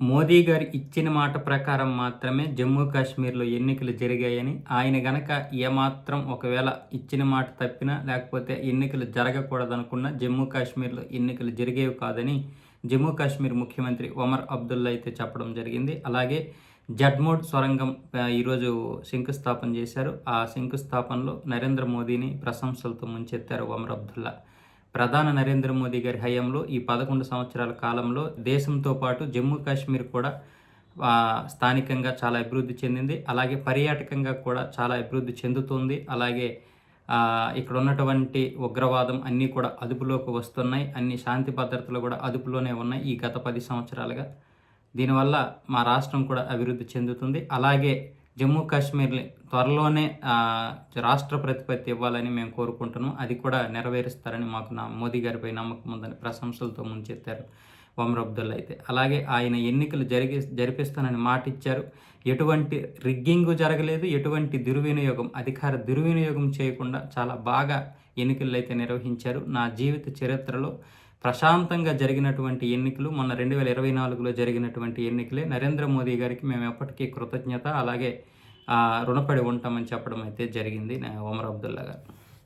మోదీ గారు ఇచ్చిన మాట ప్రకారం మాత్రమే జమ్మూ కాశ్మీర్లో ఎన్నికలు జరిగాయని ఆయన గనక ఏమాత్రం ఒకవేళ ఇచ్చిన మాట తప్పినా లేకపోతే ఎన్నికలు జరగకూడదనుకున్నా జమ్మూ కాశ్మీర్లో ఎన్నికలు జరిగేవి కాదని జమ్మూ కాశ్మీర్ ముఖ్యమంత్రి ఒమర్ అబ్దుల్లా అయితే చెప్పడం జరిగింది. అలాగే జడ్మోడ్ సొరంగం ఈరోజు శంకుస్థాపన చేశారు. ఆ శంకుస్థాపనలో నరేంద్ర మోదీని ప్రశంసలతో ముంచెత్తారు ఒమర్ అబ్దుల్లా. ప్రధాన నరేంద్ర మోదీ గారి హయాంలో ఈ పదకొండు సంవత్సరాల కాలంలో దేశంతో పాటు జమ్మూ కాశ్మీర్ కూడా స్థానికంగా చాలా అభివృద్ధి చెందింది. అలాగే పర్యాటకంగా కూడా చాలా అభివృద్ధి చెందుతుంది. అలాగే ఇక్కడ ఉన్నటువంటి ఉగ్రవాదం అన్నీ కూడా అదుపులోకి వస్తున్నాయి. అన్ని శాంతి భద్రతలు కూడా అదుపులోనే ఉన్నాయి ఈ గత పది సంవత్సరాలుగా. దీనివల్ల మా రాష్ట్రం కూడా అభివృద్ధి చెందుతుంది. అలాగే జమ్మూ కాశ్మీర్ని త్వరలోనే రాష్ట్ర ప్రతిపత్తి ఇవ్వాలని మేము కోరుకుంటున్నాం. అది కూడా నెరవేరుస్తారని మాకు నా మోదీ గారిపై నమ్మకం ఉందని ప్రశంసలతో ముంచెత్తారు ఒమర్ అబ్దుల్లా అయితే. అలాగే ఆయన ఎన్నికలు జరిగి జరిపిస్తానని మాట ఇచ్చారు ఎటువంటి రిగ్గింగ్ జరగలేదు. ఎటువంటి దుర్వినియోగం అధికార దుర్వినియోగం చేయకుండా చాలా బాగా ఎన్నికలు అయితే నిర్వహించారు. నా జీవిత చరిత్రలో ప్రశాంతంగా జరిగినటువంటి ఎన్నికలు మొన్న రెండు వేల ఇరవై నాలుగులో జరిగినటువంటి ఎన్నికలే నరేంద్ర మోదీ గారికి మేము ఎప్పటికీ కృతజ్ఞత అలాగే రుణపడి ఉంటామని చెప్పడం అయితే జరిగింది ఉమర్ అబ్దుల్లా గారు.